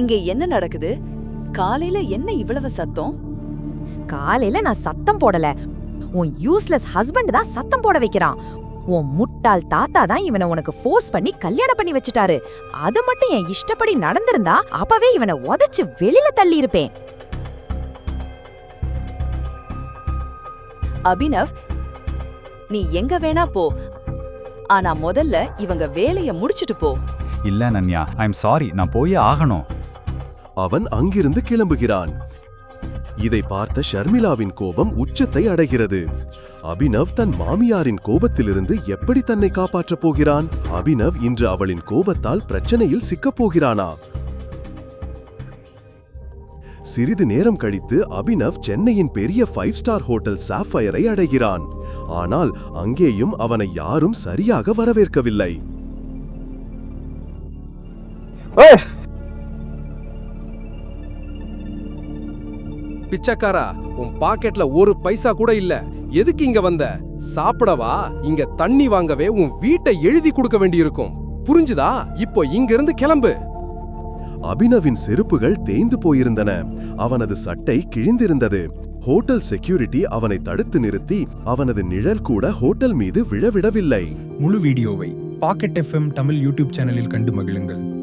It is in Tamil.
இங்க என்ன நடக்குது? காலையில என்ன இவ்வளவு சத்தம்? காலையில நான் சத்தம் போடல. உன் யூஸ்லெஸ் ஹஸ்பண்ட் தான் சத்தம் போட வைக்கிறான். உன் முட்டாள் தாத்தா தான் இவனை உனக்கு ஃபோர்ஸ் பண்ணி கல்யாணம் பண்ணி வச்சுட்டாரு. அது மட்டும் என் இஷ்டப்படி நடந்திருந்தா அப்பவே இவனை உதைச்சு வெளியில தள்ளி இருப்பேன் அபினவ் நீ எங்க வேணா போ. ஆனா முதல்ல இவங்க வேலைய முடிச்சிட்டு போ. இல்ல நன்யா ஐம் சாரி நான் போயே ஆகணும். அவன் அங்கிருந்து கிளம்புகிறான். இதை பார்த்த ஷர்மிளாவின் கோபம் உச்சத்தை அடைகிறது. அபினவ் தன் மாமியாரின் கோபத்திலிருந்து எப்படி தன்னை காப்பாற்றப் போகிறான்? அபினவ் இன்று அவளின் கோபத்தால் பிரச்சனையில் சிக்கப் போகிறானா? சிறிது நேரம் கழித்து அபினவ் சென்னையின் பெரிய ஃபைவ் ஸ்டார் ஹோட்டல் சாஃபயரை அடைகிறான். ஆனால் அங்கேயும் அவனை யாரும் சரியாக வரவேற்கவில்லை. பிச்சைக்காரா உன் பாக்கெட்ல ஒரு பைசா கூட இல்ல. எதுக்கு இங்க வந்த? சாப்பிடவா? இங்க தண்ணி வாங்கவே உன் வீட்டை எழுதி கொடுக்க வேண்டியிருக்கும். புரிஞ்சுதா? இப்போ இங்க இருந்து கிளம்பு. அபினவின் செருப்புகள் தேய்ந்து போயிருந்தன. அவனது சட்டை கிழிந்திருந்தது. ஹோட்டல் செக்யூரிட்டி அவனை தடுத்து நிறுத்தி அவனது நிழல் கூட ஹோட்டல் மீது விழவிடவில்லை. முழு வீடியோவை பாக்கெட் எஃப்எம் தமிழ் யூடியூப் சேனலில் கண்டு மகிழுங்கள்.